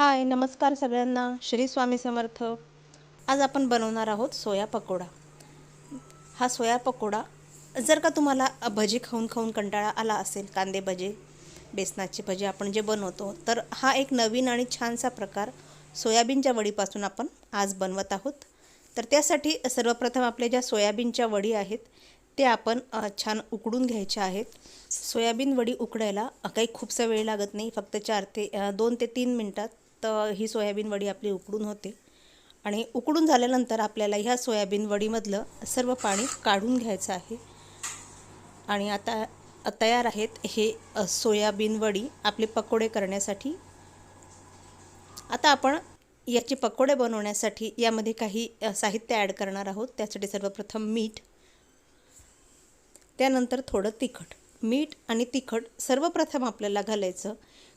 हाय नमस्कार सगळ्यांना. श्री स्वामी समर्थ. आज आपण बनवणार आहोत सोया पकोडा. हा सोया पकोडा जर का तुम्हाला भजी खाऊन खाऊन कंटाळा आला असेल कांदे भजे बेसनाचे भजे आपण जे बनवतो तर हा एक नवीन आणि छानसा प्रकार सोयाबीनच्या वडीपासून आपण आज बनवत आहोत. तर त्यासाठी सर्वप्रथम आपल्या ज्या सोयाबीनच्या वडी आहेत ते आपण छान उकडून घ्यायच्या आहेत. सोयाबीन वडी उकडायला काही खूपसा वेळ लागत नाही फक्त चार ते दोन ते तीन मिनटात तर ही सोयाबीन वडी आपली उकडून होते. आणि उकडून झाल्यानंतर आपल्याला ह्या सोयाबीन वडीमधलं सर्व पाणी काढून घ्यायचं आहे. आणि आता तयार आहेत हे सोयाबीन वडी आपले पकोडे करण्यासाठी. आता आपण याचे पकोडे बनवण्यासाठी यामध्ये काही साहित्य ॲड करणार आहोत. त्यासाठी सर्वप्रथम मीठ त्यानंतर थोडं तिखट. मीठ आणि तिखट सर्वप्रथम आपल्याला घालायचं.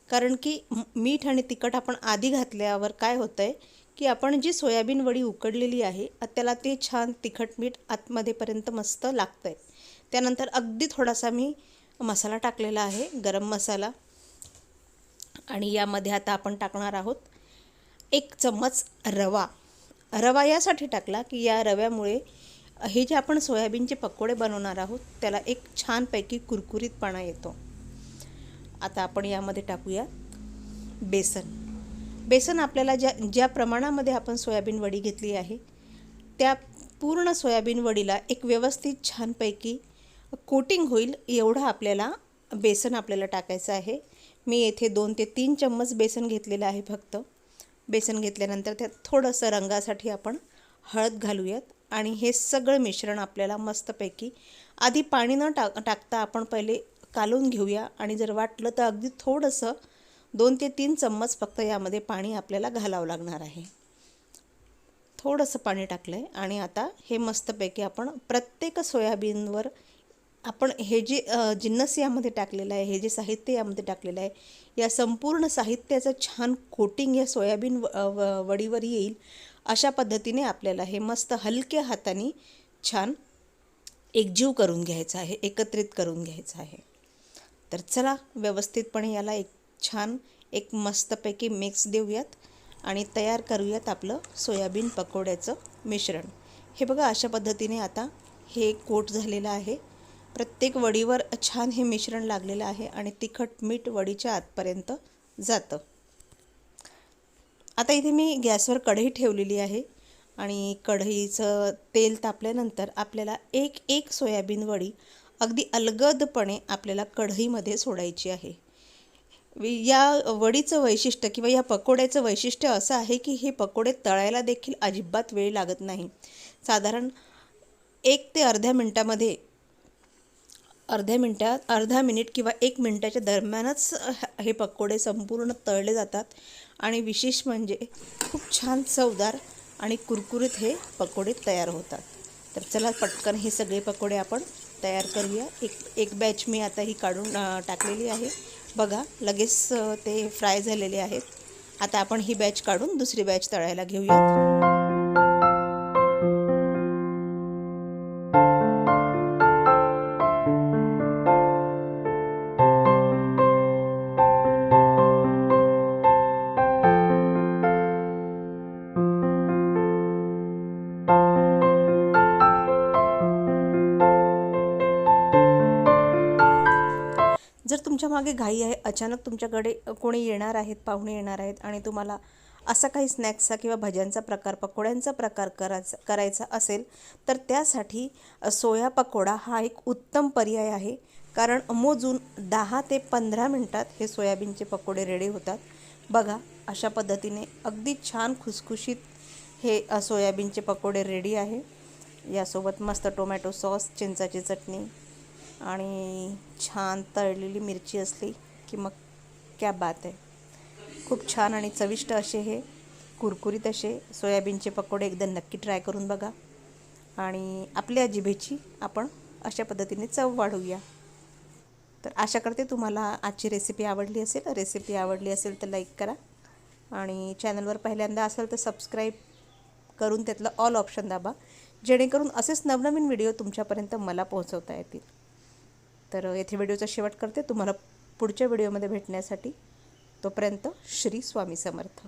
कारण की मीठ आणि तिखट आपण आधी घातल्यावर काय होतं आहे की आपण जी सोयाबीन वडी उकडलेली आहे त्याला ते छान तिखट मीठ आतमध्येपर्यंत मस्त लागतं आहे त्यानंतर अगदी थोडासा मी मसाला टाकलेला आहे गरम मसाला. आणि यामध्ये आता आपण टाकणार आहोत एक चम्मच रवा. रवा यासाठी टाकला की या रव्यामुळे हे जे आपण सोयाबीनचे पकोडे बनवणार आहोत त्याला एक छानपैकी कुरकुरीतपणा येतो. आता आपण यामध्ये टाकूया बेसन. बेसन आपल्याला ज्या ज्या प्रमाणामध्ये आपण सोयाबीन वडी घेतली आहे त्या पूर्ण सोयाबीन वडीला एक व्यवस्थित छानपैकी कोटिंग होईल एवढं आपल्याला बेसन आपल्याला टाकायचं आहे. मी येथे दोन ते तीन चम्मच बेसन घेतलेलं आहे फक्त. बेसन घेतल्यानंतर त्यात थोडंसं रंगासाठी आपण हळद घालूयात आणि हे सगळं मिश्रण आपल्याला मस्तपैकी आधी पाणी न टाक टाकता आपण पहिले कालवून घेऊया आणि जर वाटलं तर अगदी थोडंसं दोन ते तीन चम्मच फक्त यामध्ये पाणी आपल्याला घालावं लागणार आहे. थोडंसं पाणी टाकलं आहे आणि आता हे मस्तपैकी आपण प्रत्येक सोयाबीनवर आपण हे जे जिन्नस यामध्ये टाकलेलं आहे हे जे साहित्य यामध्ये टाकलेलं आहे या संपूर्ण साहित्याचं छान कोटिंग या सोयाबीन व- व- वडीवर येईल अशा पद्धतीने आपल्याला हे मस्त हलक्या हाताने छान एकजीव करून घ्यायचं आहे एकत्रित करून घ्यायचं आहे. तर चला व्यवस्थितपणे याला एक छान एक मस्तपैकी मिक्स देऊयात आणि तयार करूयात आपलं सोयाबीन पकोड्याचं मिश्रण. हे बघा अशा पद्धतीने आता हे कोट झालेलं आहे. प्रत्येक वडीवर छान हे मिश्रण लागलेलं आहे आणि तिखट मीठ वडीच्या आतपर्यंत जातं. आता इथे मी गॅसवर कढई ठेवलेली आहे आणि कढईचं तेल तापल्यानंतर आपल्याला एक एक सोयाबीन वडी अगदी अलगदपणे आपल्याला कढईमध्ये सोडायची आहे. या वडीचं वैशिष्ट्य किंवा या पकोड्याचं वैशिष्ट्य असं आहे की हे पकोडे तळायला देखील अजिबात वेळ लागत नाही. साधारण एक ते अर्ध्या मिनटामध्ये अर्ध्या मिनटात अर्धा मिनिट किंवा एक मिनटाच्या दरम्यानच हे पकोडे संपूर्ण तळले जातात आणि विशेष म्हणजे खूप छान चवदार आणि कुरकुरीत हे पकोडे तयार होतात. तर चला पटकन हे सगळे पकोडे आपण तयार करूया. एक एक बॅच मी आता ही काढून टाकलेली आहे. बघा लगेच ते फ्राय झालेले आहेत. आता आपण ही बॅच काढून दुसरी बॅच तळायला घेऊया तुमच्या मागे घाई आहे. अचानक तुमच्याकडे कोणी येणार आहेत पाहुणे येणार आहेत आणि तुम्हाला असा काही स्नॅक्सचा किंवा भज्यांचा प्रकार पकोड्यांचा प्रकार करायचा करायचा असेल तर त्यासाठी सोया पकोडा हा एक उत्तम पर्याय आहे. कारण मोजून दहा ते पंधरा मिनटात हे सोयाबीनचे पकोडे रेडी होतात. बघा अशा पद्धतीने अगदी छान खुसखुशीत हे सोयाबीनचे पकोडे रेडी आहे. यासोबत मस्त टोमॅटो सॉस चिंचाची चटणी आणि छान तळलेली मिरची असली की मग क्या बात आहे. खूप छान आणि चविष्ट असे हे कुरकुरीत असे सोयाबीनचे पकोडे एकदा नक्की ट्राय करून बघा. आणि आपल्या जिभेची आपण अशा पद्धतीने चव वाढवूया. तर आशा करते तुम्हाला आजची रेसिपी आवडली असेल. रेसिपी आवडली असेल तर लाईक करा. आणि चॅनलवर पहिल्यांदा असेल तर सबस्क्राईब करून त्यातलं ऑल ऑप्शन दाबा. जेणेकरून असेच नवनवीन व्हिडिओ तुमच्यापर्यंत मला पोहोचवता येतील. तर येथे व्हिडिओचा शेवट करते. तुम्हाला पुढच्या व्हिडिओमध्ये भेटण्यासाठी तोपर्यंत श्री स्वामी समर्थ.